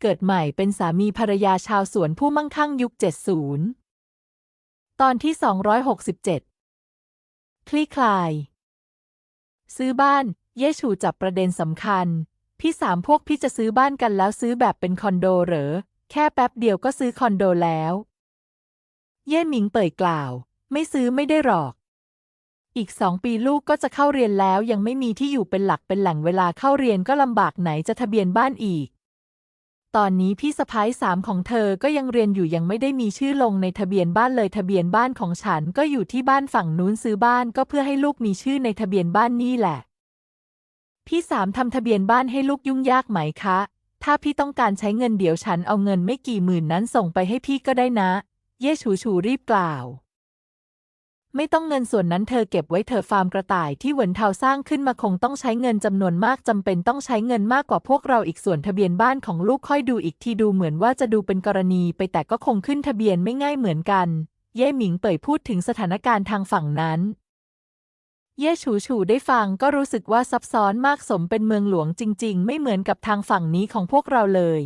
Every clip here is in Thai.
เกิดใหม่เป็นสามีภรรยาชาวสวนผู้มั่งคั่งยุค 70 ตอนที่ 267 คลี่คลาย ซื้อบ้าน เยชูจับประเด็นสำคัญ พี่สามพวกพี่จะซื้อบ้านกันแล้วซื้อแบบเป็นคอนโดเหรอ แค่แป๊บเดียวก็ซื้อคอนโดแล้ว เย่หมิงเปิดกล่าว ไม่ซื้อไม่ได้หรอกอีกสองปีลูกก็จะเข้าเรียนแล้วยังไม่มีที่อยู่เป็นหลักเป็นแหล่งเวลาเข้าเรียนก็ลำบากไหนจะทะเบียนบ้านอีก ตอนนี้พี่สะพ้ายสามของเธอก็ยังเรียนอยู่ยังไม่ได้มีชื่อลงในทะเบียนบ้านเลยทะเบียนบ้านของฉันก็อยู่ที่บ้านฝั่งนู้นซื้อบ้านก็เพื่อให้ลูกมีชื่อในทะเบียนบ้านนี่แหละ พี่สามทำทะเบียนบ้านให้ลูกยุ่งยากไหมคะ ถ้าพี่ต้องการใช้เงินเดี๋ยวฉันเอาเงินไม่กี่หมื่นนั้นส่งไปให้พี่ก็ได้นะ เย่ฉูฉูรีบกล่าว ไม่ต้องเงินส่วนนั้นเธอเก็บไว้เธอฟาร์มกระต่ายที่เหวินเทาสร้างขึ้นมาคงต้องใช้เงินจำนวนมากจำเป็นต้องใช้เงินมากกว่าพวกเราอีกส่วนทะเบียนบ้านของลูกค่อยดูอีกทีดูเหมือนว่าจะดูเป็นกรณีไปแต่ก็คงขึ้นทะเบียนไม่ง่ายเหมือนกัน เย่หมิงเป่ยพูดถึงสถานการณ์ทางฝั่งนั้น เย่ฉูฉูได้ฟังก็รู้สึกว่าซับซ้อนมากสมเป็นเมืองหลวงจริง ๆ ไม่เหมือนกับทางฝั่งนี้ของพวกเราเลย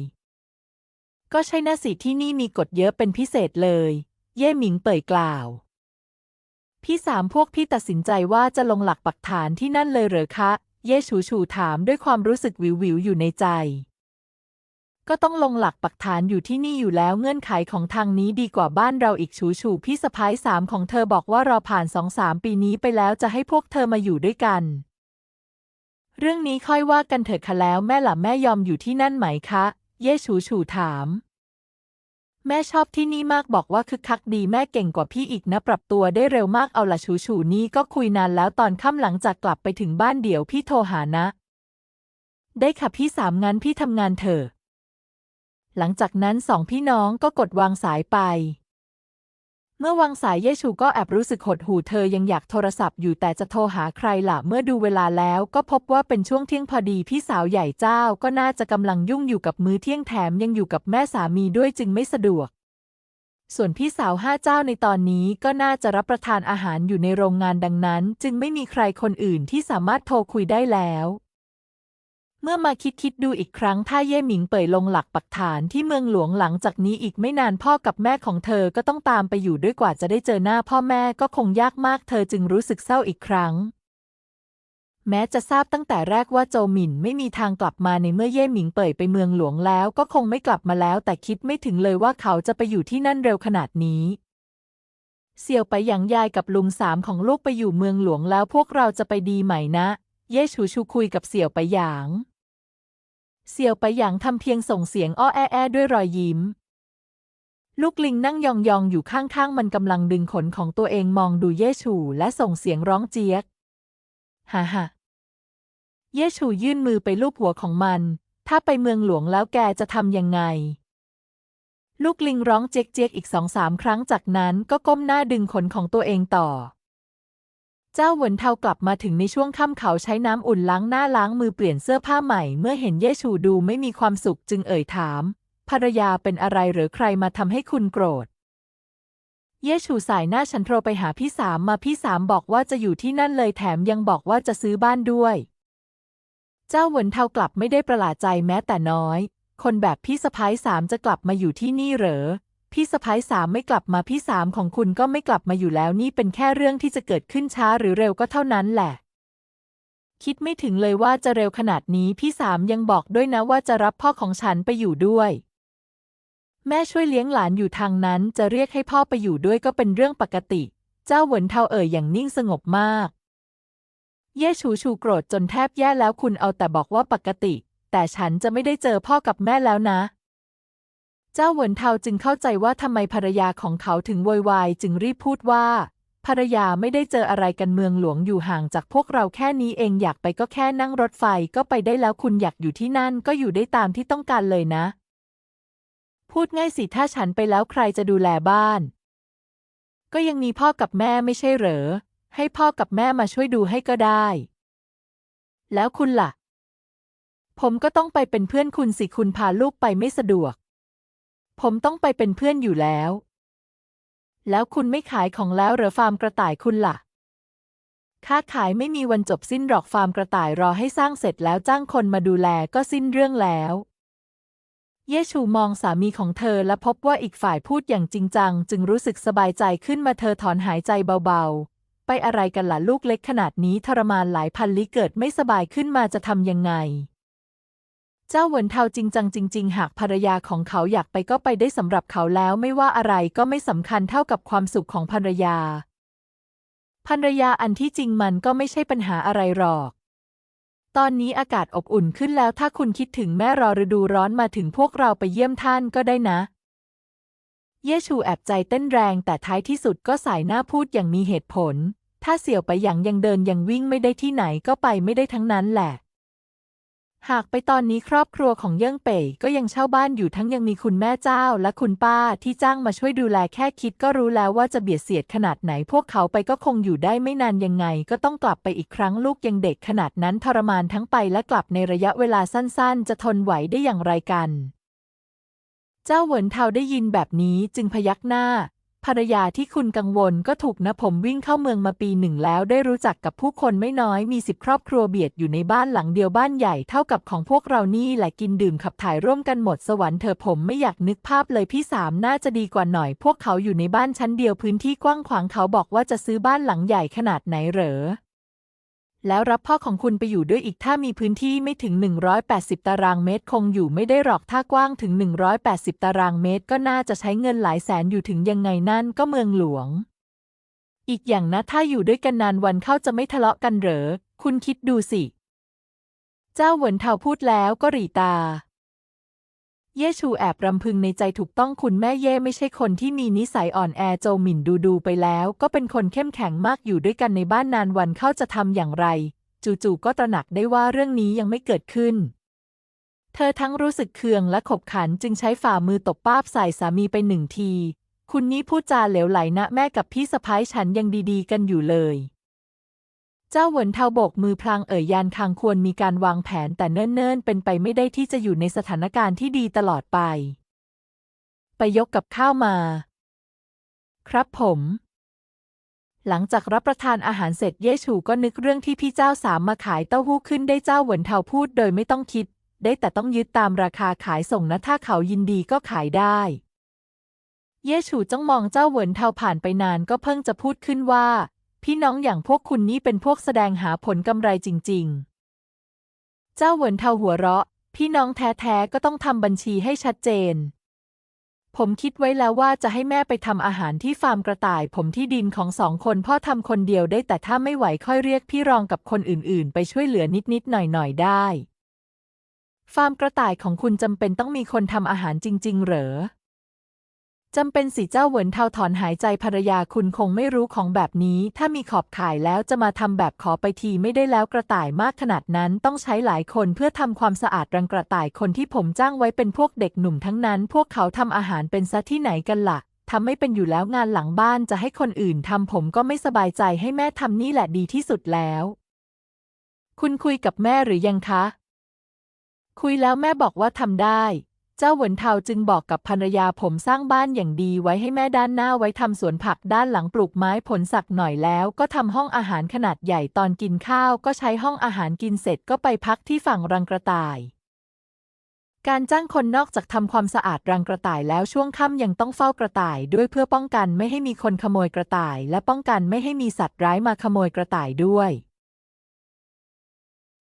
ก็ใช่น่าสิที่นี่มีกฎเยอะเป็นพิเศษเลย เย่หมิงเป่ยกล่าว พี่สามพวกพี่ตัดสินใจว่าจะลงหลักปักฐานที่นั่นเลยเหรอคะ เย่ฉูฉูถามด้วยความรู้สึกวิววิวอยู่ในใจ ก็ต้องลงหลักปักฐานอยู่ที่นี่อยู่แล้วเงื่อนไขของทางนี้ดีกว่าบ้านเราอีกฉูฉูพี่สะพ้ายสามของเธอบอกว่ารอผ่านสองสามปีนี้ไปแล้วจะให้พวกเธอมาอยู่ด้วยกัน เรื่องนี้ค่อยว่ากันเถิดค่ะแล้วแม่หล่ะแม่ยอมอยู่ที่นั่นไหมคะ เย่ฉูฉูถาม แม่ชอบที่นี่มากบอกว่าคึกคักดีแม่เก่งกว่าพี่อีกนะ ปรับตัวได้เร็วมากเอาละชูชูนี่ก็คุยนานแล้วตอนค่ำหลังจากกลับไปถึงบ้านเดี๋ยวพี่โทรหานะ ได้ค่ะพี่สามงั้นพี่ทำงานเถอะหลังจากนั้นสองพี่น้องก็กดวางสายไป เมื่อวางสายเยชูก็แอบรู้สึกหดหู่เธอยังอยากโทรศัพท์อยู่แต่จะโทรหาใครล่ะ เมื่อดูเวลาแล้วก็พบว่าเป็นช่วงเที่ยงพอดีพี่สาวใหญ่เจ้าก็น่าจะกำลังยุ่งอยู่กับมื้อเที่ยงแถมยังอยู่กับแม่สามีด้วยจึงไม่สะดวก ส่วนพี่สาวห้าเจ้าในตอนนี้ก็น่าจะรับประทานอาหารอยู่ในโรงงานดังนั้น จึงไม่มีใครคนอื่นที่สามารถโทรคุยได้แล้ว เมื่อมาคิดคิดดูอีกครั้งถ้าเย่หมิงเป่ยลงหลักปักฐานที่เมืองหลวงหลังจากนี้อีกไม่นานพ่อกับแม่ของเธอก็ต้องตามไปอยู่ด้วยกว่าจะได้เจอหน้าพ่อแม่ก็คงยากมากเธอจึงรู้สึกเศร้าอีกครั้ง แม้จะทราบตั้งแต่แรกว่าโจหมินไม่มีทางกลับมาในเมื่อเย่หมิงเป่ยไปเมืองหลวงแล้วก็คงไม่กลับมาแล้วแต่คิดไม่ถึงเลยว่าเขาจะไปอยู่ที่นั่นเร็วขนาดนี้เสี่ยวไปหยางยายกับลุงสามของลูกไปอยู่เมืองหลวงแล้วพวกเราจะไปดีไหมนะ เย่ชูชูคุยกับเสี่ยวไปหยาง เสี่ยวไปหยางทำเพียงส่งเสียงอ้อแอแอด้วยรอยยิ้ม ลูกลิงนั่งยองๆ อยู่ข้างๆ มันกำลังดึงขนของตัวเองมองดูเย่ชูและส่งเสียงร้องเจี๊ยกฮ่าฮ่าเย่ชูยื่นมือไปลูบหัวของมัน ถ้าไปเมืองหลวงแล้วแกจะทำยังไง ลูกลิงร้องเจ๊กเจ๊กอีกสองสามครั้งจากนั้นก็ก้มหน้าดึงขนของตัวเองต่อ เจ้าเหวินเทากลับมาถึงในช่วงค่ำเขาใช้น้ำอุ่นล้างหน้าล้างมือเปลี่ยนเสื้อผ้าใหม่ เมื่อเห็นเย่ชูดูไม่มีความสุขจึงเอ่ยถาม ภรรยาเป็นอะไรหรือใครมาทำให้คุณโกรธ เย่ชูสายหน้าฉันโทรไปหาพี่สามมาพี่สามบอกว่าจะอยู่ที่นั่นเลยแถมยังบอกว่าจะซื้อบ้านด้วย เจ้าเหวินเทากลับไม่ได้ประหลาดใจแม้แต่น้อย คนแบบพี่สะพ้ายสามจะกลับมาอยู่ที่นี่เหรอ พี่สะพ้ายสามไม่กลับมาพี่สามของคุณก็ไม่กลับมาอยู่แล้วนี่เป็นแค่เรื่องที่จะเกิดขึ้นช้าหรือเร็วก็เท่านั้นแหละ คิดไม่ถึงเลยว่าจะเร็วขนาดนี้พี่สามยังบอกด้วยนะว่าจะรับพ่อของฉันไปอยู่ด้วย แม่ช่วยเลี้ยงหลานอยู่ทางนั้นจะเรียกให้พ่อไปอยู่ด้วยก็เป็นเรื่องปกติ เจ้าเหวินเทาเอ่ยอย่างนิ่งสงบมาก เย่ชูชูโกรธจนแทบแย่แล้วคุณเอาแต่บอกว่าปกติ แต่ฉันจะไม่ได้เจอพ่อกับแม่แล้วนะ เจ้าเหวินเทาจึงเข้าใจว่าทำไมภรรยาของเขาถึงโวยวายจึงรีบพูดว่า ภรรยาไม่ได้เจออะไรกันเมืองหลวงอยู่ห่างจากพวกเราแค่นี้เองอยากไปก็แค่นั่งรถไฟก็ไปได้แล้วคุณอยากอยู่ที่นั่นก็อยู่ได้ตามที่ต้องการเลยนะ พูดง่ายสิถ้าฉันไปแล้วใครจะดูแลบ้าน ก็ยังมีพ่อกับแม่ไม่ใช่เหรอ ให้พ่อกับแม่มาช่วยดูให้ก็ได้ แล้วคุณล่ะ ผมก็ต้องไปเป็นเพื่อนคุณสิคุณพาลูกไปไม่สะดวก ผมต้องไปเป็นเพื่อนอยู่แล้ว แล้วคุณไม่ขายของแล้วหรือฟาร์มกระต่ายคุณล่ะค้าขายไม่มีวันจบสิ้นหรอกฟาร์มกระต่ายรอให้สร้างเสร็จแล้วจ้างคนมาดูแลก็สิ้นเรื่องแล้ว เยชูมองสามีของเธอและพบว่าอีกฝ่ายพูดอย่างจริงจัง จึงรู้สึกสบายใจขึ้นมาเธอถอนหายใจเบาๆ ไปอะไรกันล่ะลูกเล็กขนาดนี้ทรมานหลายพันลิเกิดไม่สบายขึ้นมาจะทำยังไง เจ้าเหวินเทาจริงจังจริง ๆ หากภรรยาของเขาอยากไปก็ไปได้สำหรับเขาแล้วไม่ว่าอะไรก็ไม่สำคัญเท่ากับความสุขของภรรยา ภรรยาอันที่จริงมันก็ไม่ใช่ปัญหาอะไรหรอก ตอนนี้อากาศอบอุ่นขึ้นแล้วถ้าคุณคิดถึงแม่รอฤดูร้อนมาถึงพวกเราไปเยี่ยมท่านก็ได้นะ เยชูแอบใจเต้นแรงแต่ท้ายที่สุดก็สายหน้าพูดอย่างมีเหตุผล ถ้าเสี่ยวไปอย่างยังเดินยังวิ่งไม่ได้ที่ไหนก็ไปไม่ได้ทั้งนั้นแหละ หากไปตอนนี้ครอบครัวของเยิ่งเป่ยก็ยังเช่าบ้านอยู่ทั้งยังมีคุณแม่เจ้าและคุณป้าที่จ้างมาช่วยดูแลแค่คิดก็รู้แล้วว่าจะเบียดเสียดขนาดไหน พวกเขาไปก็คงอยู่ได้ไม่นานยังไง ก็ต้องกลับไปอีกครั้งลูกยังเด็กขนาดนั้นทรมานทั้งไปและกลับในระยะเวลาสั้นๆ จะทนไหวได้อย่างไรกัน เจ้าเหวินเทาได้ยินแบบนี้จึงพยักหน้า ภรรยาที่คุณกังวลก็ถูกนะผมวิ่งเข้าเมืองมาปีหนึ่งแล้วได้รู้จักกับผู้คนไม่น้อยมีสิบครอบครัวเบียดอยู่ในบ้านหลังเดียวบ้านใหญ่เท่ากับของพวกเรานี่แหละกินดื่มขับถ่ายร่วมกันหมดสวรรค์เธอผมไม่อยากนึกภาพเลยพี่สามน่าจะดีกว่าหน่อย พวกเขาอยู่ในบ้านชั้นเดียวพื้นที่กว้างขวางเขาบอกว่าจะซื้อบ้านหลังใหญ่ขนาดไหนเหรอ แล้วรับพ่อของคุณไปอยู่ด้วยอีกถ้ามีพื้นที่ไม่ถึง 180 ตารางเมตร คงอยู่ไม่ได้หรอกถ้ากว้างถึง 180 ตารางเมตร ก็น่าจะใช้เงินหลายแสนอยู่ถึงยังไงนั่นก็เมืองหลวง อีกอย่างนะถ้าอยู่ด้วยกันนานวันเข้าจะไม่ทะเลาะกันเหรอ คุณคิดดูสิ เจ้าเหวินเทาพูดแล้วก็หรีตา เย่ชูแอบรำพึงในใจถูกต้องคุณแม่เย่ไม่ใช่คนที่มีนิสัยอ่อนแอโจหมิ่นดูดูไปแล้ว ก็เป็นคนเข้มแข็งมากอยู่ด้วยกันในบ้านนานวันเข้าจะทำอย่างไร จู่ๆก็ตระหนักได้ว่าเรื่องนี้ยังไม่เกิดขึ้น เธอทั้งรู้สึกเคืองและขบขันจึงใช้ฝ่ามือตบป้าบใส่สามีไปหนึ่งที คุณนี้พูดจาเหลวไหลนะแม่กับพี่สะพ้ายฉันยังดีๆ กันอยู่เลย เจ้าเหวินเทาโบกมือพลางเอ่ยยานคางควรมีการวางแผนแต่เนิ่นๆ เป็นไปไม่ได้ที่จะอยู่ในสถานการณ์ที่ดีตลอดไป ไปยกกับข้าวมา ครับผม หลังจากรับประทานอาหารเสร็จเย่ชูก็นึกเรื่องที่พี่เจ้าสามมาขายเต้าหู้ขึ้นได้เจ้าเหวินเทาพูดโดยไม่ต้องคิด ได้แต่ต้องยึดตามราคาขายส่งนะถ้าเขายินดีก็ขายได้เย่ฉูจ้องมองเจ้าเหวินเทาผ่านไปนานก็เพิ่งจะพูดขึ้นว่า พี่น้องอย่างพวกคุณนี่เป็นพวกแสดงหาผลกำไรจริง ๆ เจ้าเหวินเทาหัวเราะ พี่น้องแท้ๆก็ต้องทำบัญชีให้ชัดเจน ผมคิดไว้แล้วว่าจะให้แม่ไปทำอาหารที่ฟาร์มกระต่าย ผมที่ดินของสองคนพ่อทำคนเดียวได้แต่ถ้าไม่ไหวค่อยเรียกพี่รองกับคนอื่นๆ ไปช่วยเหลือนิดๆหน่อยๆได้ ฟาร์มกระต่ายของคุณจำเป็นต้องมีคนทำอาหารจริง ๆ เหรอ จำเป็นสิเจ้าเหวินเทาถอนหายใจภรรยาคุณคงไม่รู้ของแบบนี้ ถ้ามีขอบข่ายแล้วจะมาทำแบบขอไปทีไม่ได้แล้วกระต่ายมากขนาดนั้นต้องใช้หลายคนเพื่อทำความสะอาดรังกระต่ายคนที่ผมจ้างไว้เป็นพวกเด็กหนุ่มทั้งนั้น พวกเขาทำอาหารเป็นซะที่ไหนกันละ่ะทำไม่เป็นอยู่แล้วงานหลังบ้านจะให้คนอื่นทำผมก็ไม่สบายใจให้แม่ทำนี่แหละดีที่สุดแล้ว คุณคุยกับแม่หรือยังคะ คุยแล้วแม่บอกว่าทำได้ เจ้าเหวินเทาจึงบอกกับภรรยาผมสร้างบ้านอย่างดีไว้ให้แม่ด้านหน้าไว้ทำสวนผักด้านหลังปลูกไม้ผลสักหน่อยแล้ว ก็ทำห้องอาหารขนาดใหญ่ตอนกินข้าว ก็ใช้ห้องอาหารกินเสร็จก็ไปพักที่ฝั่งรังกระต่าย การจ้างคนนอกจากทำความสะอาดรังกระต่ายแล้วช่วงค่ำยังต้องเฝ้ากระต่าย ด้วยเพื่อป้องกันไม่ให้มีคนขโมยกระต่าย และป้องกันไม่ให้มีสัตว์ร้ายมาขโมยกระต่ายด้วย